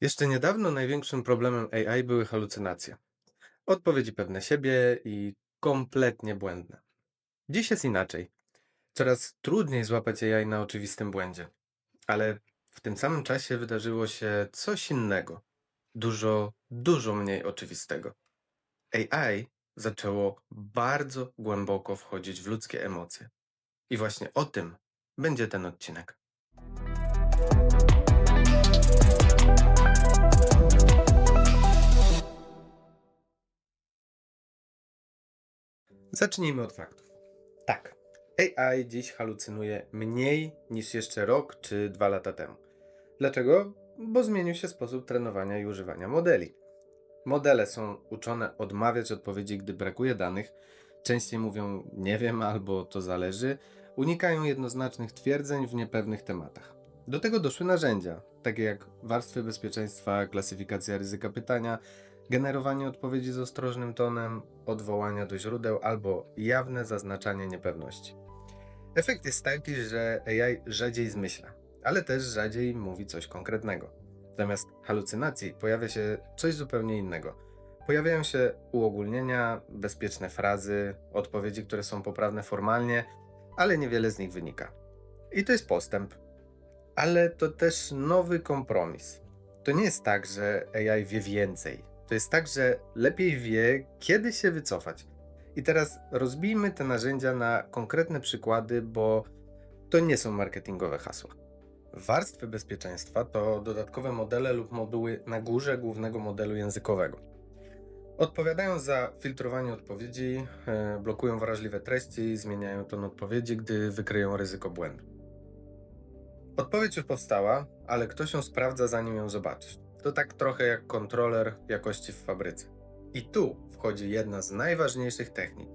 Jeszcze niedawno największym problemem AI były halucynacje. Odpowiedzi pewne siebie i kompletnie błędne. Dziś jest inaczej. Coraz trudniej złapać AI na oczywistym błędzie. Ale w tym samym czasie wydarzyło się coś innego. Dużo, dużo mniej oczywistego. AI zaczęło bardzo głęboko wchodzić w ludzkie emocje. I właśnie o tym będzie ten odcinek. Zacznijmy od faktów. Tak, AI dziś halucynuje mniej niż jeszcze rok czy dwa lata temu. Dlaczego? Bo zmienił się sposób trenowania i używania modeli. Modele są uczone odmawiać odpowiedzi, gdy brakuje danych, częściej mówią nie wiem albo to zależy, unikają jednoznacznych twierdzeń w niepewnych tematach. Do tego doszły narzędzia, takie jak warstwy bezpieczeństwa, klasyfikacja ryzyka pytania, generowanie odpowiedzi z ostrożnym tonem, odwołania do źródeł albo jawne zaznaczanie niepewności. Efekt jest taki, że AI rzadziej zmyśla, ale też rzadziej mówi coś konkretnego. Zamiast halucynacji pojawia się coś zupełnie innego. Pojawiają się uogólnienia, bezpieczne frazy, odpowiedzi, które są poprawne formalnie, ale niewiele z nich wynika. I to jest postęp. Ale to też nowy kompromis. To nie jest tak, że AI wie więcej. To jest tak, że lepiej wie, kiedy się wycofać. I teraz rozbijmy te narzędzia na konkretne przykłady, bo to nie są marketingowe hasła. Warstwy bezpieczeństwa to dodatkowe modele lub moduły na górze głównego modelu językowego. Odpowiadają za filtrowanie odpowiedzi, e, blokują wrażliwe treści, zmieniają ton odpowiedzi, gdy wykryją ryzyko błędu. Odpowiedź już powstała, ale ktoś ją sprawdza, zanim ją zobaczysz. To tak trochę jak kontroler jakości w fabryce. I tu wchodzi jedna z najważniejszych technik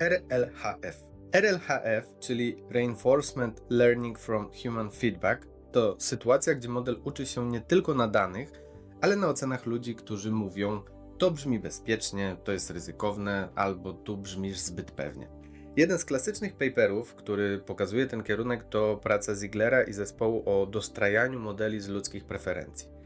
RLHF. RLHF, czyli Reinforcement Learning from Human Feedback, to sytuacja, gdzie model uczy się nie tylko na danych, ale na ocenach ludzi, którzy mówią: To brzmi bezpiecznie, to jest ryzykowne, albo tu brzmisz zbyt pewnie. Jeden z klasycznych paperów, który pokazuje ten kierunek, to praca Ziglera i zespołu o dostrajaniu modeli z ludzkich preferencji.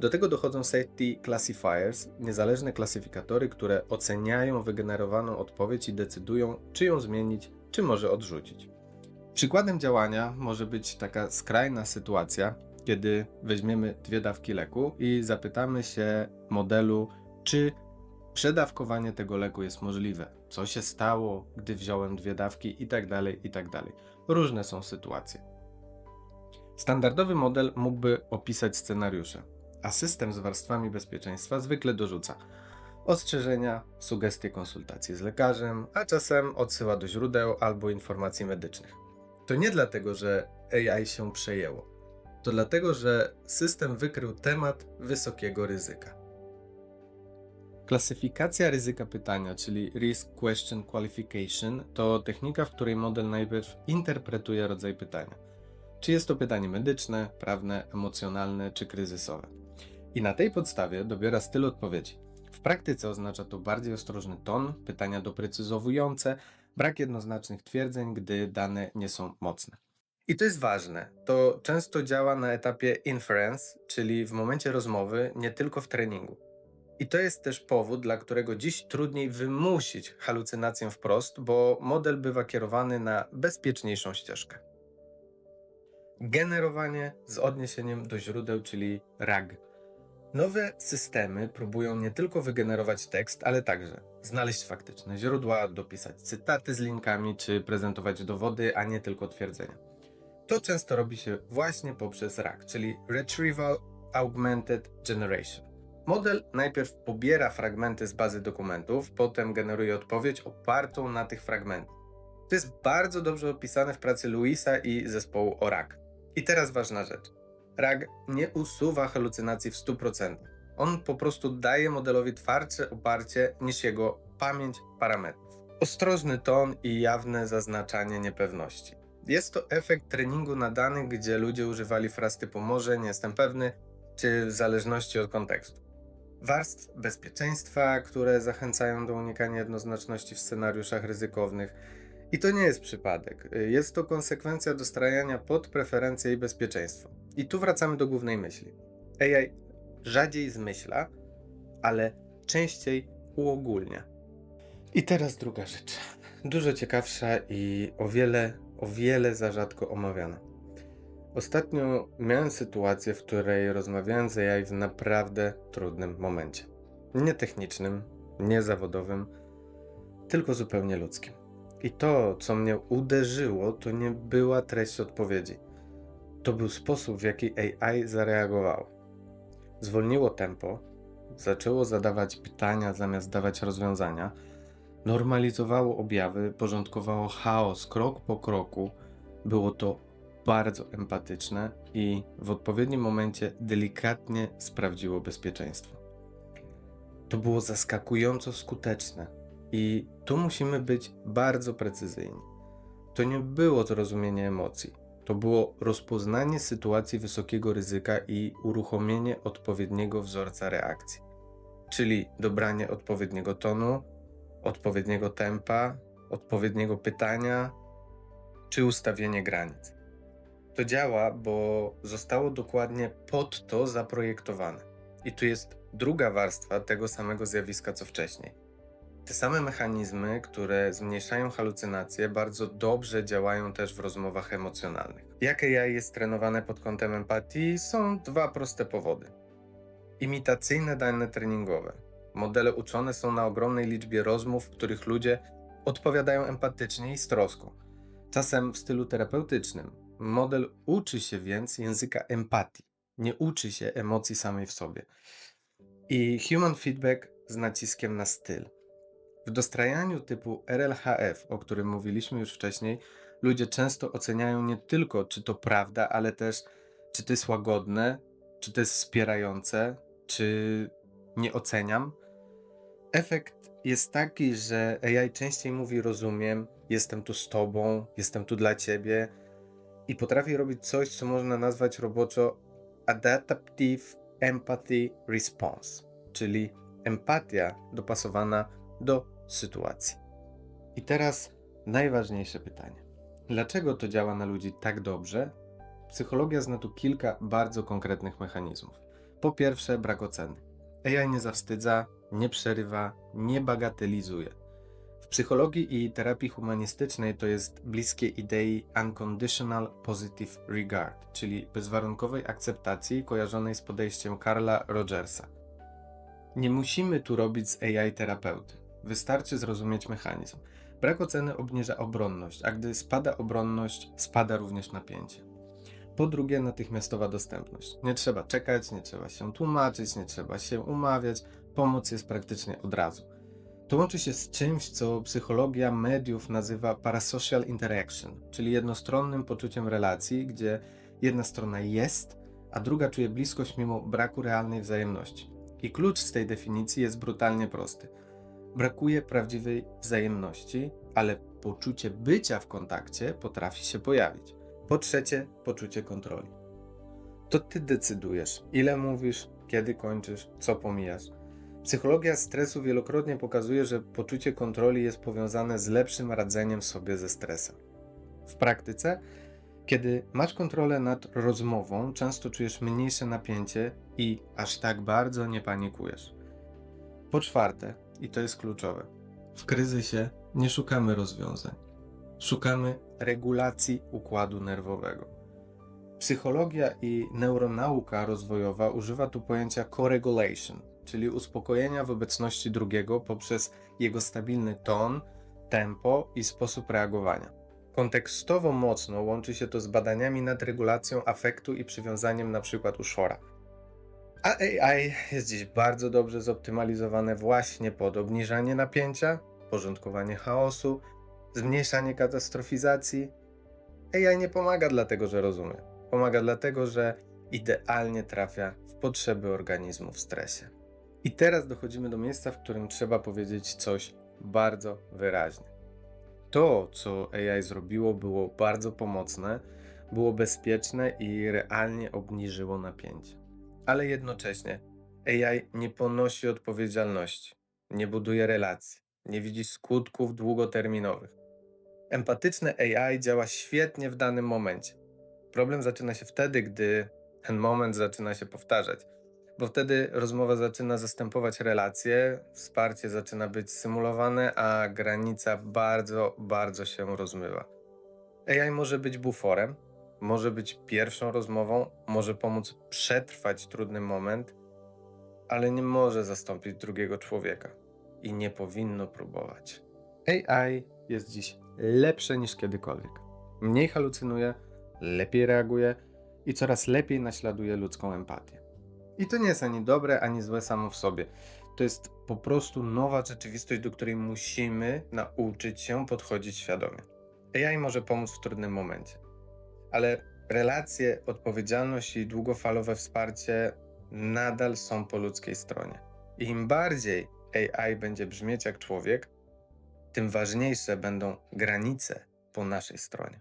Do tego dochodzą safety classifiers, niezależne klasyfikatory, które oceniają wygenerowaną odpowiedź i decydują, czy ją zmienić, czy może odrzucić. Przykładem działania może być taka skrajna sytuacja, kiedy weźmiemy dwie dawki leku i zapytamy się modelu, czy przedawkowanie tego leku jest możliwe, co się stało, gdy wziąłem dwie dawki itd. itd. Różne są sytuacje. Standardowy model mógłby opisać scenariusze, a system z warstwami bezpieczeństwa zwykle dorzuca ostrzeżenia, sugestie konsultacji z lekarzem, a czasem odsyła do źródeł albo informacji medycznych. To nie dlatego, że AI się przejęło. To dlatego, że system wykrył temat wysokiego ryzyka. Klasyfikacja ryzyka pytania, czyli Risk Question Qualification, to technika, w której model najpierw interpretuje rodzaj pytania. Czy jest to pytanie medyczne, prawne, emocjonalne czy kryzysowe? I na tej podstawie dobiera styl odpowiedzi. W praktyce oznacza to bardziej ostrożny ton, pytania doprecyzowujące, brak jednoznacznych twierdzeń, gdy dane nie są mocne. I to jest ważne. To często działa na etapie inference, czyli w momencie rozmowy, nie tylko w treningu. I to jest też powód, dla którego dziś trudniej wymusić halucynację wprost, bo model bywa kierowany na bezpieczniejszą ścieżkę. Generowanie z odniesieniem do źródeł, czyli RAG. Nowe systemy próbują nie tylko wygenerować tekst, ale także znaleźć faktyczne źródła, dopisać cytaty z linkami czy prezentować dowody, a nie tylko twierdzenia. To często robi się właśnie poprzez RAG, czyli Retrieval Augmented Generation. Model najpierw pobiera fragmenty z bazy dokumentów, potem generuje odpowiedź opartą na tych fragmentach. To jest bardzo dobrze opisane w pracy Luisa i zespołu o RAG. I teraz ważna rzecz. RAG nie usuwa halucynacji w 100%. On po prostu daje modelowi twardsze oparcie niż jego pamięć parametrów. Ostrożny ton i jawne zaznaczanie niepewności. Jest to efekt treningu na danych, gdzie ludzie używali fraz typu może, nie jestem pewny, czy w zależności od kontekstu. Warstw bezpieczeństwa, które zachęcają do unikania jednoznaczności w scenariuszach ryzykownych, i to nie jest przypadek. Jest to konsekwencja dostrajania pod preferencje i bezpieczeństwo. I tu wracamy do głównej myśli. AI rzadziej zmyśla, ale częściej uogólnia. I teraz druga rzecz. Dużo ciekawsza i o wiele, o wiele za rzadko omawiana. Ostatnio miałem sytuację, w której rozmawiałem z AI w naprawdę trudnym momencie. Nie technicznym, nie zawodowym, tylko zupełnie ludzkim. I to, co mnie uderzyło, to nie była treść odpowiedzi. To był sposób, w jaki AI zareagowało. Zwolniło tempo, zaczęło zadawać pytania zamiast dawać rozwiązania, normalizowało objawy, porządkowało chaos krok po kroku. Było to bardzo empatyczne i w odpowiednim momencie delikatnie sprawdziło bezpieczeństwo. To było zaskakująco skuteczne i tu musimy być bardzo precyzyjni. To nie było zrozumienie emocji, to było rozpoznanie sytuacji wysokiego ryzyka i uruchomienie odpowiedniego wzorca reakcji, czyli dobranie odpowiedniego tonu, odpowiedniego tempa, odpowiedniego pytania czy ustawienie granic. To działa, bo zostało dokładnie pod to zaprojektowane. I tu jest druga warstwa tego samego zjawiska co wcześniej. Te same mechanizmy, które zmniejszają halucynacje, bardzo dobrze działają też w rozmowach emocjonalnych. Jak AI jest trenowane pod kątem empatii, są dwa proste powody. Imitacyjne dane treningowe. Modele uczone są na ogromnej liczbie rozmów, w których ludzie odpowiadają empatycznie i z troską. Czasem w stylu terapeutycznym. Model uczy się więc języka empatii, nie uczy się emocji samej w sobie. I human feedback z naciskiem na styl. W dostrajaniu typu RLHF, o którym mówiliśmy już wcześniej, ludzie często oceniają nie tylko, czy to prawda, ale też, czy to jest łagodne, czy to jest wspierające, czy nie oceniam. Efekt jest taki, że AI częściej mówi: Rozumiem, jestem tu z tobą, jestem tu dla ciebie i potrafi robić coś, co można nazwać roboczo Adaptive Empathy Response, czyli empatia dopasowana do sytuacji. I teraz najważniejsze pytanie. Dlaczego to działa na ludzi tak dobrze? Psychologia zna tu kilka bardzo konkretnych mechanizmów. Po pierwsze, brak oceny. AI nie zawstydza, nie przerywa, nie bagatelizuje. W psychologii i terapii humanistycznej to jest bliskie idei unconditional positive regard, czyli bezwarunkowej akceptacji kojarzonej z podejściem Carla Rogersa. Nie musimy tu robić z AI terapeuty. Wystarczy zrozumieć mechanizm. Brak oceny obniża obronność, a gdy spada obronność, spada również napięcie. Po drugie, natychmiastowa dostępność. Nie trzeba czekać, nie trzeba się tłumaczyć, nie trzeba się umawiać, pomoc jest praktycznie od razu. To łączy się z czymś, co psychologia mediów nazywa parasocial interaction, czyli jednostronnym poczuciem relacji, gdzie jedna strona jest, a druga czuje bliskość mimo braku realnej wzajemności. I klucz z tej definicji jest brutalnie prosty. Brakuje prawdziwej wzajemności, ale poczucie bycia w kontakcie potrafi się pojawić. Po trzecie, poczucie kontroli. To ty decydujesz, ile mówisz, kiedy kończysz, co pomijasz. Psychologia stresu wielokrotnie pokazuje, że poczucie kontroli jest powiązane z lepszym radzeniem sobie ze stresem. W praktyce, kiedy masz kontrolę nad rozmową, często czujesz mniejsze napięcie i aż tak bardzo nie panikujesz. Po czwarte, i to jest kluczowe, w kryzysie nie szukamy rozwiązań. Szukamy regulacji układu nerwowego. Psychologia i neuronauka rozwojowa używa tu pojęcia co-regulation, czyli uspokojenia w obecności drugiego poprzez jego stabilny ton, tempo i sposób reagowania. Kontekstowo mocno łączy się to z badaniami nad regulacją afektu i przywiązaniem np. u szora. A AI jest dziś bardzo dobrze zoptymalizowane właśnie pod obniżanie napięcia, porządkowanie chaosu, zmniejszanie katastrofizacji. AI nie pomaga dlatego, że rozumie. Pomaga dlatego, że idealnie trafia w potrzeby organizmu w stresie. I teraz dochodzimy do miejsca, w którym trzeba powiedzieć coś bardzo wyraźnie. To, co AI zrobiło, było bardzo pomocne, było bezpieczne i realnie obniżyło napięcie. Ale jednocześnie AI nie ponosi odpowiedzialności, nie buduje relacji, nie widzi skutków długoterminowych. Empatyczne AI działa świetnie w danym momencie. Problem zaczyna się wtedy, gdy ten moment zaczyna się powtarzać. bo wtedy rozmowa zaczyna zastępować relacje, wsparcie zaczyna być symulowane, a granica bardzo, bardzo się rozmywa. AI może być buforem, może być pierwszą rozmową, może pomóc przetrwać trudny moment, ale nie może zastąpić drugiego człowieka i nie powinno próbować. AI jest dziś lepsze niż kiedykolwiek. Mniej halucynuje, lepiej reaguje i coraz lepiej naśladuje ludzką empatię. I to nie jest ani dobre, ani złe samo w sobie. To jest po prostu nowa rzeczywistość, do której musimy nauczyć się podchodzić świadomie. AI może pomóc w trudnym momencie, ale relacje, odpowiedzialność i długofalowe wsparcie nadal są po ludzkiej stronie. I im bardziej AI będzie brzmieć jak człowiek, tym ważniejsze będą granice po naszej stronie.